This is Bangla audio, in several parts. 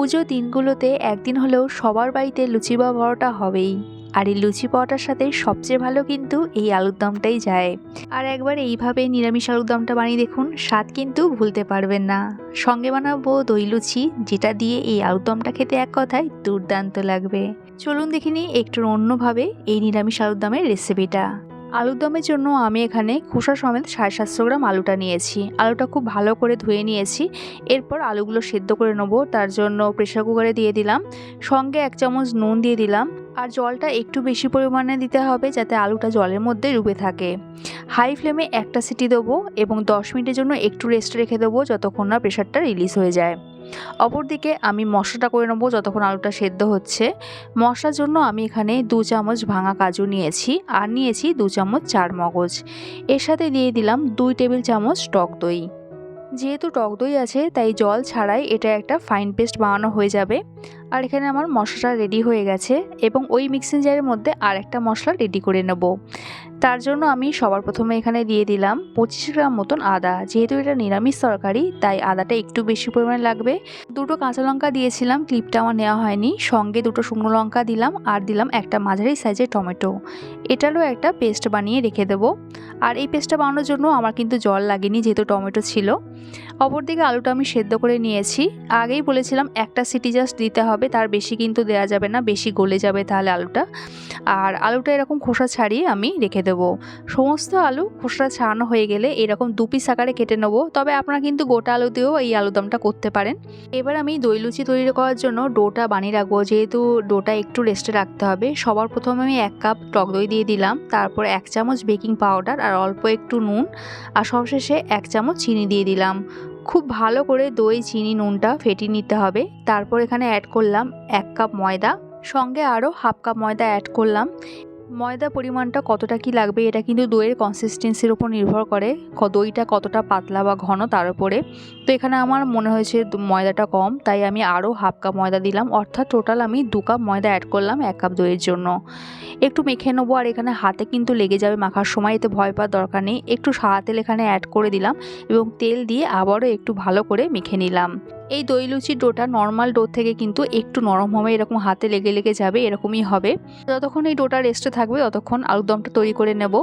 পুজো দিনগুলোতে একদিন হলেও সবার বাড়িতে লুচি বা পরোটা হবেই। আর এই লুচি পরোটার সাথে সবচেয়ে ভালো কিন্তু এই আলুর দমটাই যায়। আর একবার এইভাবে নিরামিষ আলুর দমটা বানিয়ে দেখুন, স্বাদ কিন্তু ভুলতে পারবেন না। সঙ্গে বানাবো দই লুচি, যেটা দিয়ে এই আলুর দমটা খেতে এক কথায় দুর্দান্ত লাগবে। চলুন দেখিনি একটু অন্যভাবে এই নিরামিষ আলুর দমের রেসিপিটা আলুর দমের জন্য আমি এখানে খোসা সমেত সাড়ে সাতশো গ্রাম আলুটা নিয়েছি। আলুটা খুব ভালো করে ধুয়ে নিয়েছি। এরপর আলুগুলো সেদ্ধ করে নেব। তার জন্য প্রেশার কুকারে দিয়ে দিলাম। সঙ্গে এক চামচ নুন দিয়ে দিলাম। আর জলটা একটু বেশি পরিমাণে দিতে হবে যাতে আলুটা জলের মধ্যে ডুবে থাকে। হাই ফ্লেমে একটা সিটি দেবো এবং দশ মিনিটের জন্য একটু রেস্ট রেখে দেবো যতক্ষণ না প্রেশারটা রিলিজ হয়ে যায়। অপরদিকে আমি মশলাটা করে নেব যতক্ষণ আলুটা সেদ্ধ হচ্ছে। মশলার জন্য আমি এখানে দু চামচ ভাঙা কাজু নিয়েছি আর নিয়েছি দু চামচ চার মগজ। এর সাথে দিয়ে দিলাম দুই টেবিল চামচ টক দই। যেহেতু টক দই আছে, তাই জল ছাড়াই এটা একটা ফাইন পেস্ট বানানো হয়ে যাবে। আর এখানে আমার মশলাটা রেডি হয়ে গেছে এবং ওই মিক্সিং জারের মধ্যে আর একটা মশলা রেডি করে নেব। তার জন্য আমি সবার প্রথমে এখানে দিয়ে দিলাম পঁচিশ গ্রাম মতন আদা। যেহেতু এটা নিরামিষ তরকারি, তাই আদাটা একটু বেশি পরিমাণে লাগবে। দুটো কাঁচা লঙ্কা দিয়েছিলাম, ক্লিপটা আমার নেওয়া হয়নি। সঙ্গে দুটো শুকনো লঙ্কা দিলাম আর দিলাম একটা মাঝারি সাইজের টমেটো। এটারও একটা পেস্ট বানিয়ে রেখে দেবো। আর এই পেস্টটা বানানোর জন্য আমার কিন্তু জল লাগেনি যেহেতু টমেটো ছিল। অপরদিকে আলুটা আমি সেদ্ধ করে নিয়েছি। আগেই বলেছিলাম একটা সিটি জাস্ট দিতে হবে। তার বেশি কিন্তু দেওয়া যাবে না, বেশি গলে যাবে তাহলে আলুটা। আর আলুটা এরকম খোসা ছাড়িয়ে আমি রেখে দেবো। সমস্ত আলু খোসা ছাড়ানো হয়ে গেলে এরকম দু পিস আকারে কেটে নেব। তবে আপনারা কিন্তু গোটা আলু দিয়েও এই আলুদমটা করতে পারেন। এবার আমি দই লুচি তৈরি করার জন্য ডোটা বানিয়ে রাখব। যেহেতু ডোটা একটু রেস্টে রাখতে হবে, সবার প্রথমে আমি এক কাপ টক দই দিয়ে দিলাম। তারপর এক চামচ বেকিং পাউডার আর অল্প একটু নুন। আর সবশেষে এক চামচ চিনি দিয়ে দিলাম। খুব ভালো করে দই, চিনি, নুনটা ফেটিয়ে নিতে হবে। তারপর এখানে অ্যাড করলাম এক কাপ ময়দা। সঙ্গে আরও হাফ কাপ ময়দা অ্যাড করলাম। ময়দা পরিমাণটা কতটা কি লাগবে, এটা কিন্তু দইয়ের কনসিস্টেন্সির উপর নির্ভর করে দইটা কতটা পাতলা বা ঘন তার উপরে। তো এখানে আমার মনে হয়েছে ময়দাটা কম, তাই আমি আরও হাফ কাপ ময়দা দিলাম, অর্থাৎ টোটাল আমি দু কাপ ময়দা অ্যাড করলাম এক কাপ দইয়ের জন্য। একটু মেখে নেব, আর এখানে হাতে কিন্তু লেগে যাবে মাখার সময়, এতে ভয় পাওয়ার দরকার নেই। একটু সাদা তেল এখানে অ্যাড করে দিলাম এবং তেল দিয়ে আবারও একটু ভালো করে মেখে নিলাম। এই দই লুচির ডোটা নর্মাল ডো থেকে কিন্তু একটু নরম হবে, এরকম হাতে লেগে লেগে যাবে, এরকমই হবে। যতক্ষণ এই ডোটা রেস্টে থাকবে, ততক্ষণ আলুরদমটা তৈরি করে নেব।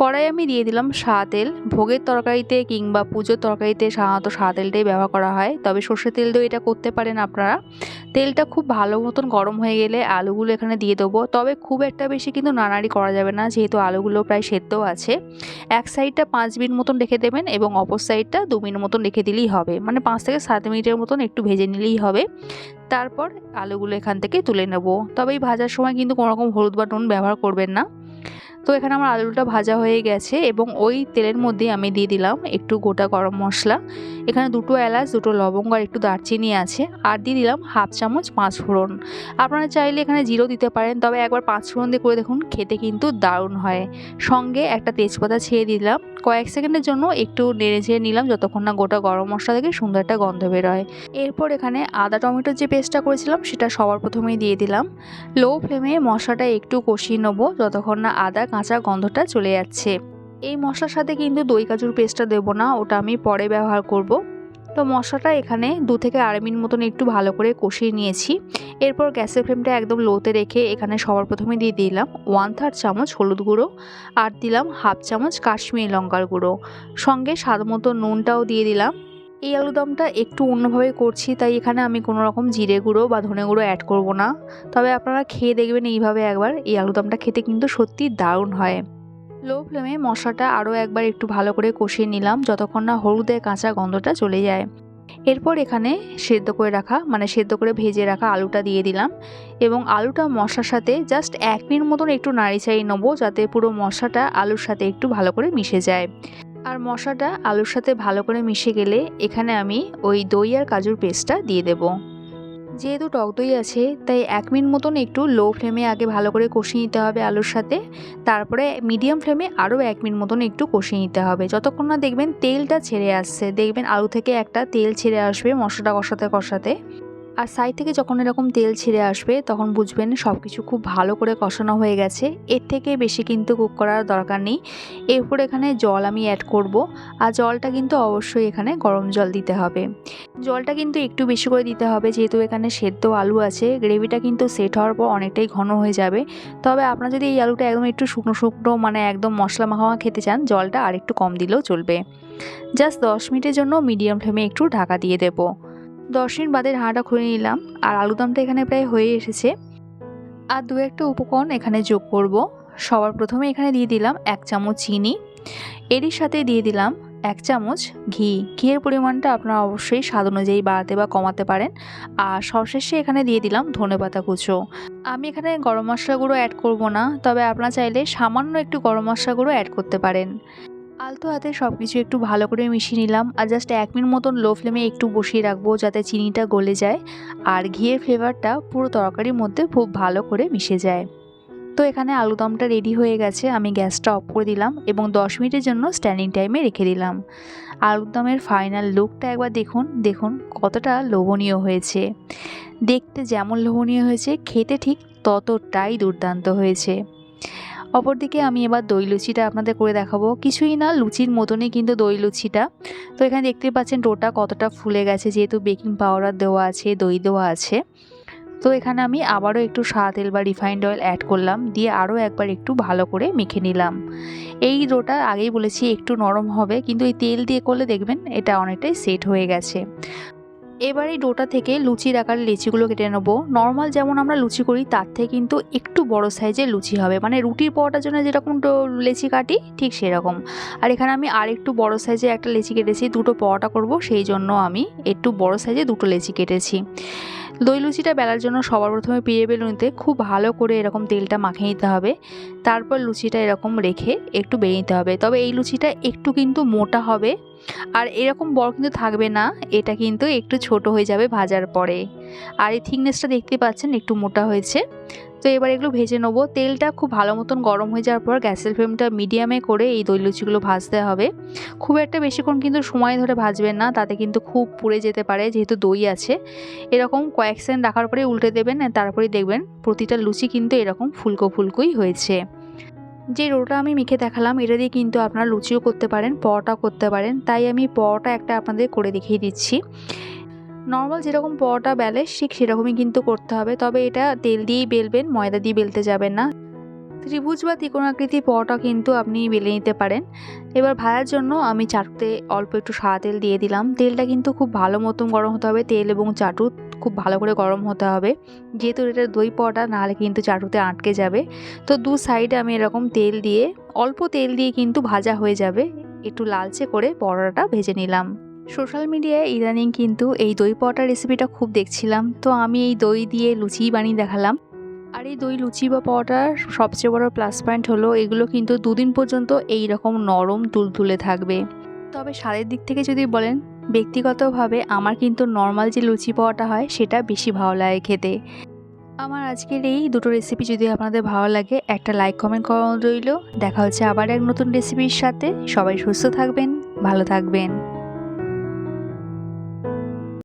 কড়াই আমি দিয়ে দিলাম সাদা তেল। ভোগের তরকারিতে কিংবা পুজোর তরকারিতে সাধারণত সাদা তেলটাই ব্যবহার করা হয়। তবে সর্ষের তেল দিয়েও এটা করতে পারেন আপনারা। তেলটা খুব ভালো মতন গরম হয়ে গেলে আলুগুলো এখানে দিয়ে দেবো। তবে খুব একটা বেশি কিন্তু নাড়াড়ি করা যাবে না, যেহেতু আলুগুলো প্রায় সেদ্ধ আছে। এক সাইডটা পাঁচ মিনিট মতন রেখে দেবেন এবং অপর সাইডটা দু মিনিট মতন রেখে দিলেই হবে। মানে পাঁচ থেকে সাত মিনিটের মতন একটু ভেজে নিলেই হবে। তারপর আলুগুলো এখান থেকে তুলে নেব। তবে এই ভাজার সময় কিন্তু কোনো রকম হলুদ বা নুন ব্যবহার করবেন না। তো এখানে আমার আলুটা ভাজা হয়ে গেছে এবং ওই তেলের মধ্যে আমি দিয়ে দিলাম একটু গোটা গরম মশলা। এখানে দুটো এলাচ, দুটো লবঙ্গ আর একটু দারচিনি আছে। আর দিয়ে দিলাম হাফ চামচ পাঁচ ফোড়ন। আপনারা চাইলে এখানে জিরো দিতে পারেন, তবে একবার পাঁচ ফোড়ন দিয়ে করে দেখুন, খেতে কিন্তু দারুণ হয়। সঙ্গে একটা তেজপাতা ছেড়ে দিলাম। কয়েক সেকেন্ডের জন্য একটু নেড়ে চেড়ে নিলাম, যতক্ষণ না গোটা গরম মশলা থেকে সুন্দর একটা গন্ধ বেরোয়। এরপর এখানে আদা, টমেটোর যে পেস্টটা করেছিলাম, সেটা সবার প্রথমেই দিয়ে দিলাম। লো ফ্লেমে মশলাটা একটু কষিয়ে নেব, যতক্ষণ না আদা কাঁচা গন্ধটা চলে যাচ্ছে। এই মশলার সাথে কিন্তু দই কাজুর পেস্টটা দেবো না, ওটা আমি পরে ব্যবহার করব। তো মশলাটা এখানে দু থেকে আড়াই মিনিট মতন একটু ভালো করে কষিয়ে নিয়েছি। এরপর গ্যাসের ফ্লেমটা একদম লোতে রেখে এখানে সবার প্রথমে দিয়ে দিলাম ওয়ান থার্ড চামচ হলুদ গুঁড়ো আর দিলাম হাফ চামচ কাশ্মীরি লঙ্কার গুঁড়ো। সঙ্গে স্বাদ মতো নুনটাও দিয়ে দিলাম। এই আলুদমটা একটু অন্যভাবে করছি, তাই এখানে আমি কোনো রকম জিরে গুঁড়ো বা ধনে গুঁড়ো অ্যাড করব না। তবে আপনারা খেয়ে দেখবেন এইভাবে একবার, এই আলুদমটা খেতে কিন্তু সত্যি দারুণ হয়। লো ফ্লেমে মশলাটা আরও একবার একটু ভালো করে কষিয়ে নিলাম, যতক্ষণ না হলুদের কাঁচা গন্ধটা চলে যায়। এরপর এখানে সেদ্ধ করে রাখা মানে সেদ্ধ করে ভেজে রাখা আলুটা দিয়ে দিলাম। এবং আলুটা মশলার সাথে জাস্ট এক মিনিট মতন একটু নাড়ি চাড়িয়ে নেব, যাতে পুরো মশলাটা আলুর সাথে একটু ভালো করে মিশে যায়। আর মশলাটা আলুর সাথে ভালো করে মিশে গেলে এখানে আমি ওই দই আর কাজুর পেস্টটা দিয়ে দেবো। যেহেতু টক দই আছে, তাই এক মিনিট মতন একটু লো ফ্লেমে আগে ভালো করে কষিয়ে নিতে হবে আলুর সাথে। তারপরে মিডিয়াম ফ্লেমে আরও এক মিনিট মতন একটু কষিয়ে নিতে হবে। যতক্ষণ না দেখবেন তেলটা ছেড়ে আসছে, দেখবেন আলু থেকে একটা তেল ছেড়ে আসবে মশলাটা কষাতে কষাতে। আর সাইড থেকে যখন এরকম তেল ছিঁড়ে আসবে, তখন বুঝবেন সব কিছু খুব ভালো করে কষানো হয়ে গেছে। এর থেকে বেশি কিন্তু কুক করার দরকার নেই। এরপর এখানে জল আমি অ্যাড করব। আর জলটা কিন্তু অবশ্যই এখানে গরম জল দিতে হবে। জলটা কিন্তু একটু বেশি করে দিতে হবে, যেহেতু এখানে সেদ্ধ আলু আছে। গ্রেভিটা কিন্তু সেট হওয়ার পর অনেকটাই ঘন হয়ে যাবে। তবে আপনারা যদি এই আলুটা একদম একটু শুকনো শুকনো মানে একদম মশলা মাখামা খেতে চান, জলটা আর একটু কম দিলেও চলবে। জাস্ট দশ মিনিটের জন্য মিডিয়াম ফ্লেমে একটু ঢাকা দিয়ে দেবো। দশ মিনিট বাদে ঢাকাটা খুলে নিলাম, আর আলুদমটা এখানে প্রায় হয়ে এসেছে। আর দু একটা উপকরণ এখানে যোগ করব। সবার প্রথমে এখানে দিয়ে দিলাম এক চামচ চিনি। এরই সাথে দিয়ে দিলাম এক চামচ ঘি। ঘিয়ের পরিমাণটা আপনারা অবশ্যই স্বাদ অনুযায়ী বাড়াতে বা কমাতে পারেন। আর সবশেষে এখানে দিয়ে দিলাম ধনেপাতা কুচো। আমি এখানে গরম মশলা গুঁড়ো অ্যাড করব না, তবে আপনারা চাইলে সামান্য একটু গরম মশলা গুঁড়ো অ্যাড করতে পারেন। আলতো হাতে সব কিছু একটু ভালো করে মিশিয়ে নিলাম আর জাস্ট এক মিনিট মতন লো ফ্লেমে একটু বসিয়ে রাখব যাতে চিনিটা গলে যায়। আর ঘিয়ের ফ্লেভারটা পুরো তরকারির মধ্যে খুব ভালো করে মিশে যায়। তো এখানে আলুদমটা রেডি হয়ে গেছে, আমি গ্যাসটা অফ করে দিলাম এবং দশ মিনিটের জন্য স্ট্যান্ডিং টাইমে রেখে দিলাম। আলুদমের ফাইনাল লুকটা একবার দেখুন দেখুন কতটা লোভনীয় হয়েছে। দেখতে যেমন লোভনীয় হয়েছে, খেতে ঠিক ততটাই দুর্দান্ত হয়েছে। অপরদিকে আমি এবার দই লুচিটা আপনাদের করে দেখাবো। কিছুই না, লুচির মতনই কিন্তু দই লুচিটা। তো এখানে দেখতে পাচ্ছেন ডোটা কতটা ফুলে গেছে, যেহেতু বেকিং পাউডার দেওয়া আছে, দই দেওয়া আছে। তো এখানে আমি আবারও একটু সাদা তেল বা রিফাইন্ড অয়েল অ্যাড করলাম, দিয়ে আরও একবার একটু ভালো করে মেখে নিলাম। এই ডোটা আগেই বলেছি একটু নরম হবে, কিন্তু এই তেল দিয়ে করলে দেখবেন এটা অনেকটাই সেট হয়ে গেছে। এবার এই ডোটা থেকে লুচির আকারে লিচিগুলো কেটে নেব। নর্মাল যেমন আমরা লুচি করি, তার থেকে কিন্তু একটু বড় সাইজের লুচি হবে। মানে রুটির পরোটার জন্য যেরকম লেচি কাটি, ঠিক সেরকম। আর এখানে আমি আর একটু বড় সাইজে একটা লেচি কেটেছি, দুটো পরোটা করব, সেই জন্য আমি একটু বড় সাইজে দুটো লেচি কেটেছি। দই লুচিটা বেলার জন্য সবার প্রথমে পিড়ে বেলুনিতে খুব ভালো করে এরকম তেলটা মাখিয়ে নিতে হবে। তারপর লুচিটা এরকম রেখে একটু বেরিয়ে নিতে হবে। তবে এই লুচিটা একটু কিন্তু মোটা হবে। আর এরকম বড় কিন্তু থাকবে না। এটা কিন্তু একটু ছোট হয়ে যাবে ভাজার পরে। আর এই থিকনেসটা দেখতে পাচ্ছেন একটু মোটা হয়েছে। তো এবার এগুলো ভেজে নেব। তেলটা খুব ভালো মতন গরম হয়ে যাওয়ার পর গ্যাসের ফ্লেমটা মিডিয়ামে করে এই দই লুচিগুলো ভাজতে হবে। খুব একটা বেশিক্ষণ কিন্তু সময় ধরে ভাজবেন না, তাতে কিন্তু খুব পুড়ে যেতে পারে যেহেতু দই আছে। এরকম কয়েক সেকেন্ড রাখার পরে উল্টে দেবেন তারপরে দেখবেন প্রতিটা লুচি কিন্তু এরকম ফুলকো ফুলকোই হয়েছে। যে রোটা আমি মেখে দেখালাম, এটা দিয়ে কিন্তু আপনারা লুচিও করতে পারেন পরোটা করতে পারেন। তাই আমি পরোটা একটা আপনাদের করে দেখিয়ে দিচ্ছি। নর্মাল যেরকম পরোটা বেলে, ঠিক সেরকমই কিন্তু করতে হবে। তবে এটা তেল দিয়েই বেলবেন, ময়দা দিয়ে বেলতে যাবেন না। ত্রিভুজ বা ত্রিকোণাকৃতি পরোটা কিন্তু আপনি বেলে নিতে পারেন। এবার ভাজার জন্য আমি চাটুতে অল্প একটু সাদা তেল দিয়ে দিলাম। তেলটা কিন্তু খুব ভালো মতন গরম হতে হবে। তেল এবং চাটু খুব ভালো করে গরম হতে হবে। যেহেতু এটা দই পরোটা, নাহলে কিন্তু চাটুতে আটকে যাবে। তো দু সাইডে আমি এরকম তেল দিয়ে, অল্প তেল দিয়ে কিন্তু ভাজা হয়ে যাবে। একটু লালচে করে পরোটাটা ভেজে নিলাম। সোশ্যাল মিডিয়ায় ইদানিং কিন্তু এই দই পরোটা রেসিপিটা খুব দেখছিলাম। তো আমি এই দই দিয়ে লুচি বানিয়ে দেখালাম। আর এই দই লুচি বা পরোটার সবচেয়ে বড় প্লাস পয়েন্ট হলো, এগুলো কিন্তু দুদিন পর্যন্ত এই রকম নরম তুলতুলে থাকবে। তবে স্বাদের দিক থেকে যদি বলেন, ব্যক্তিগতভাবে আমার কিন্তু নর্মাল যে লুচি পরোটা হয়, সেটা বেশি ভালো লাগে খেতে। আমার আজকের এই দুটো রেসিপি যদি আপনাদের ভালো লাগে, একটা লাইক কমেন্ট করা রইল। দেখা হচ্ছে আবার এক নতুন রেসিপির সাথে। সবাই সুস্থ থাকবেন, ভালো থাকবেন।